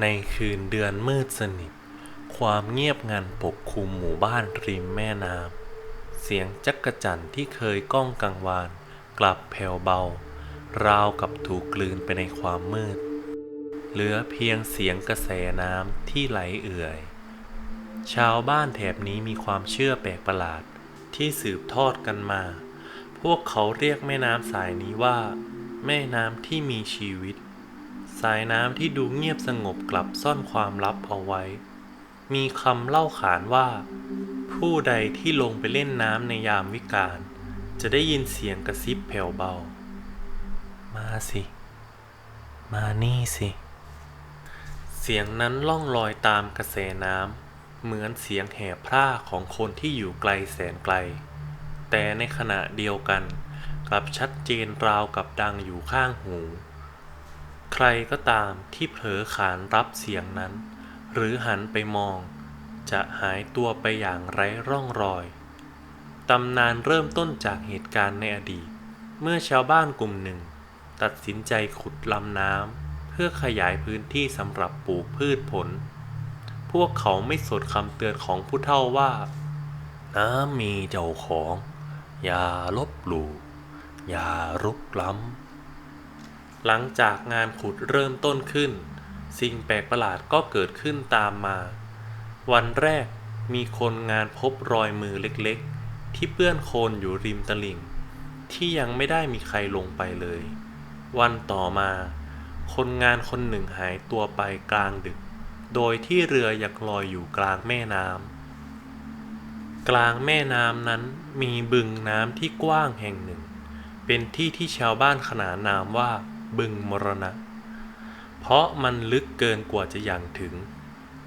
ในคืนเดือนมืดสนิท ความเงียบงันปกคลุมหมู่บ้านริมแม่น้ำ เสียงจักระจั่นที่เคยก้องกังวาน กลับแผ่วเบา ราวกับถูกกลืนไปในความมืด เหลือเพียงเสียงกระแสน้ำที่ไหลเอื่อย ชาวบ้านแถบนี้มีความเชื่อแปลกประหลาดที่สืบทอดกันมา พวกเขาเรียกแม่น้ำสายนี้ว่า แม่น้ำที่มีชีวิต สายน้ำที่ดูเงียบสงบกลับซ่อนความลับเอาไว้ มีคำเล่าขานว่า ผู้ใดที่ลงไปเล่นน้ำในยามวิกาลจะได้ยินเสียงกระซิบแผ่วเบา มาสิ มานี่สิ เสียงนั้นล่องลอยตามกระแสน้ำเหมือนเสียงแห่พร่าของคนที่อยู่ไกลแสนไกล แต่ในขณะเดียวกันกลับชัดเจนราวกับดังอยู่ข้างหู ใครก็ตามที่เผลอขานรับเสียงนั้น หรือหันไปมอง จะหายตัวไปอย่างไร้ร่องรอย ตำนานเริ่มต้นจากเหตุการณ์ในอดีต เมื่อชาวบ้านกลุ่มหนึ่ง ตัดสินใจขุดลำน้ำเพื่อขยายพื้นที่สำหรับปลูกพืชผล พวกเขาไม่สดคำเตือนของผู้เฒ่าว่า น้ำมีเจ้าของ อย่าลบหลู่อย่ารุกล้ำ หลังจากงานขุดเริ่มต้นขึ้น สิ่งแปลกประหลาดก็เกิดขึ้นตามมา วันแรกมีคนงานพบรอยมือเล็กๆ ที่เปื้อนโคลนอยู่ริมตลิ่ง ที่ยังไม่ได้มีใครลงไปเลย วันต่อมา คนงานคนหนึ่งหายตัวไปกลางดึก โดยที่เรือยังลอยอยู่กลางแม่น้ำกลางแม่น้ำนั้นมีบึงน้ำที่กว้างแห่งหนึ่ง เป็นที่ที่ชาวบ้านขนานนามว่า บึงมรณะ เพราะมันลึกเกินกว่าจะยังถึง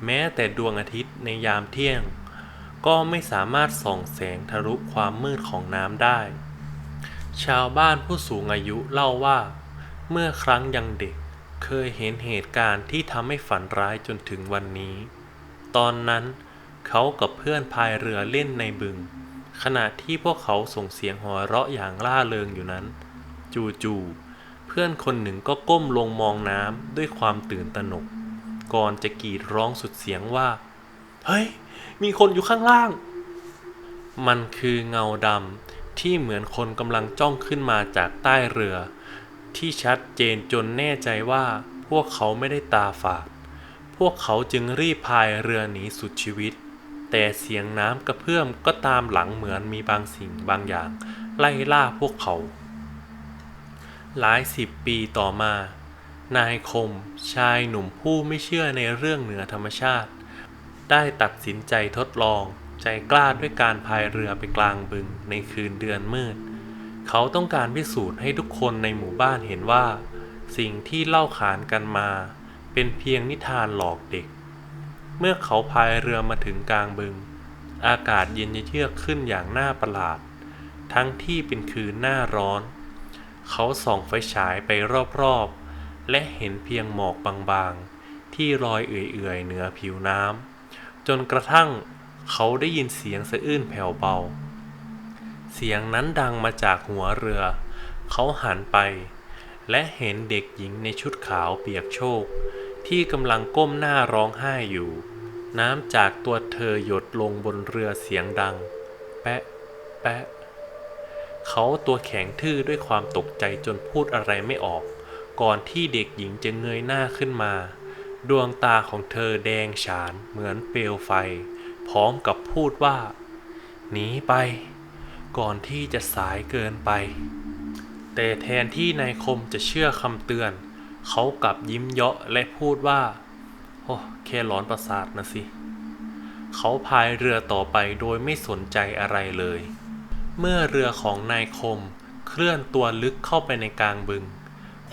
แม้แต่ดวงอาทิตย์ในยามเที่ยง ก็ไม่สามารถส่องแสงทะลุความมืดของน้ำได้ ชาวบ้านผู้สูงอายุเล่าว่า เมื่อครั้งยังเด็กเคยเห็นเหตุการณ์ที่ทำให้ฝันร้ายจนถึงวันนี้ ตอนนั้นเขากับเพื่อนพายเรือเล่นในบึง ขณะที่พวกเขาส่งเสียงหัวเราะอย่างล่าเริงอยู่นั้น จู่ๆ พื่อนคนหนึ่งก็ก้มลงมองน้ำด้วยความตื่นตระหนก ก่อนจะกรีดร้องสุดเสียงว่า เฮ้ย มีคนอยู่ข้างล่าง มันคือเงาดำที่เหมือนคนกำลังจ้องขึ้นมาจากใต้เรือ ที่ชัดเจนจนแน่ใจว่าพวกเขาไม่ได้ตาฝาด พวกเขาจึงรีบพายเรือหนีสุดชีวิต แต่เสียงน้ำกระเพื่อมก็ตามหลังเหมือนมีบางสิ่งบางอย่าง ไล่ล่าพวกเขา หลายสิบปีต่อมา นายคม ชายหนุ่มผู้ไม่เชื่อในเรื่องเหนือธรรมชาติ ได้ตัดสินใจทดลอง ใจกล้าด้วยการพายเรือไปกลางบึงในคืนเดือนมืด เขาต้องการพิสูจน์ให้ทุกคนในหมู่บ้านเห็นว่า สิ่งที่เล่าขานกันมา เป็นเพียงนิทานหลอกเด็ก เมื่อเขาพายเรือมาถึงกลางบึง อากาศเย็นเยือกขึ้นอย่างน่าประหลาด ทั้งที่เป็นคืนหน้าร้อน เขาส่องไฟฉายไปรอบๆ และเห็นเพียงหมอกบางๆ ที่ลอยเอื่อยๆ เหนือผิวน้ำจนกระทั่งเขาได้ยินเสียงสะอื้นแผ่วเบา เสียงนั้นดังมาจากหัวเรือ เขาหันไป และเห็นเด็กหญิงในชุดขาวเปียกโชก ที่กำลังก้มหน้าร้องไห้อยู่ น้ำจากตัวเธอหยดลงบนเรือเสียงดัง แปะ แปะ เขาตัวแข็งทื่อด้วยความตกใจจนพูดอะไรไม่ออก ก่อนที่เด็กหญิงจะเงยหน้าขึ้นมา ดวงตาของเธอแดงฉานเหมือนเปลวไฟ พร้อมกับพูดว่า หนีไป ก่อนที่จะสายเกินไป แต่แทนที่นายคมจะเชื่อคำเตือน เขากลับยิ้มเยาะและพูดว่า โอ้แค่ร้อนประสาทนะสิ เขาพายเรือต่อไปโดยไม่สนใจอะไรเลย เมื่อเรือของนายคม เคลื่อนตัวลึกเข้าไปในกลางบึง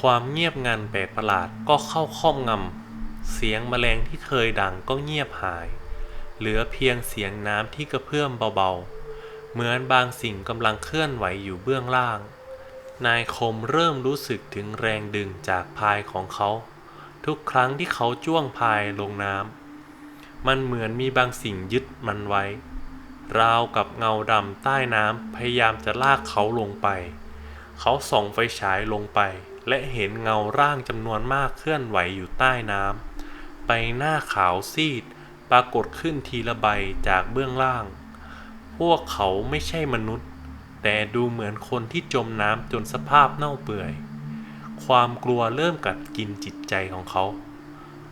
ความเงียบงันแปลกประหลาดก็เข้าครอบงำ เสียงแมลงที่เคยดังก็เงียบหาย เหลือเพียงเสียงน้ำที่กระเพื่อมเบาๆ เหมือนบางสิ่งกำลังเคลื่อนไหวอยู่เบื้องล่าง นายคมเริ่มรู้สึกถึงแรงดึงจากพายของเขา ทุกครั้งที่เขาจ้วงพายลงน้ำมันเหมือนมีบางสิ่งยึดมันไว้ ราวกับเงาดำใต้น้ำพยายามจะลากเขาลงไป เขาส่องไฟฉายลงไป และเห็นเงาร่างจำนวนมากเคลื่อนไหวอยู่ใต้น้ำใบหน้าขาวซีด ปรากฏขึ้นทีละใบจากเบื้องล่าง พวกเขาไม่ใช่มนุษย์ แต่ดูเหมือนคนที่จมน้ำจนสภาพเน่าเปื่อย ความกลัวเริ่มกัดกินจิตใจของเขา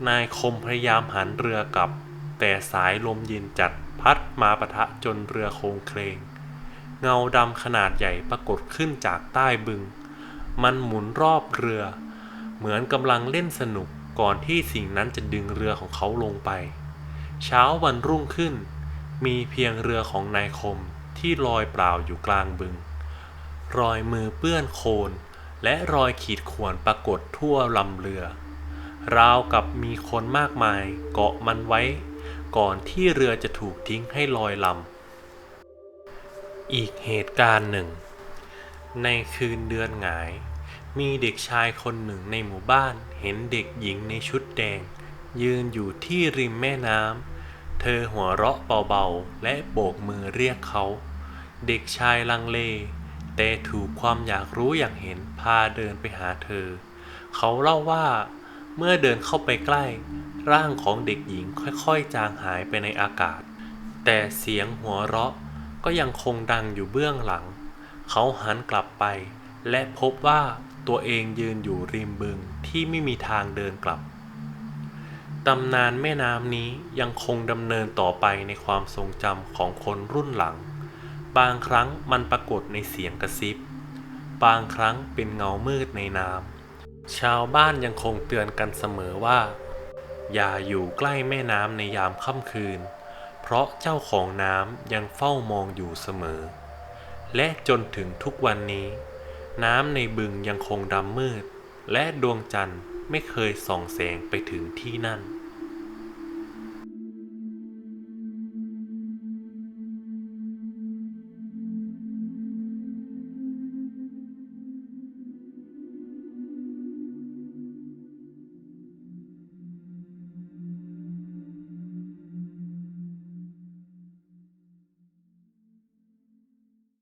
นายคมพยายามหันเรือกลับ แต่สายลมเย็นจัด พัดมาปะทะจนเรือโคงเคลง เงาดำขนาดใหญ่ปรากฏขึ้นจากใต้บึง มันหมุนรอบเรือ เหมือนกำลังเล่นสนุกก่อนที่สิ่งนั้นจะดึงเรือของเขาลงไป เช้าวันรุ่งขึ้น มีเพียงเรือของนายคมที่ลอยเปล่าอยู่กลางบึง รอยมือเปื้อนโคลนและรอยขีดข่วนปรากฏทั่วลำเรือ ราวกับมีคนมากมายเกาะมันไว้ ก่อนที่เรือจะถูกทิ้งให้ลอยลำ อีกเหตุการณ์หนึ่ง ในคืนเดือนหงาย มีเด็กชายคนหนึ่งในหมู่บ้านเห็นเด็กหญิงในชุดแดง ยืนอยู่ที่ริมแม่น้ำ เธอหัวเราะเบาๆ และโบกมือเรียกเขา เด็กชายลังเล แต่ถูกความอยากรู้อยากเห็นพาเดินไปหาเธอ เขาเล่าว่า เมื่อเดินเข้าไปใกล้ ร่างของเด็กหญิงค่อยๆ จางหายไปในอากาศ แต่เสียงหัวเราะก็ยังคงดังอยู่เบื้องหลัง เขาหันกลับไป และพบว่าตัวเองยืนอยู่ริมบึงที่ไม่มีทางเดินกลับ ตำนานแม่น้ำนี้ยังคงดำเนินต่อไปในความทรงจำของคนรุ่นหลัง บางครั้งมันปรากฏในเสียงกระซิบ บางครั้งเป็นเงามืดในน้ำ ชาวบ้านยังคงเตือนกันเสมอว่า อย่าอยู่ใกล้แม่น้ำในยามค่ำคืน เพราะเจ้าของน้ำยังเฝ้ามองอยู่เสมอ และจนถึงทุกวันนี้ น้ำในบึงยังคงดำมืด และดวงจันทร์ไม่เคยส่องแสงไปถึงที่นั่น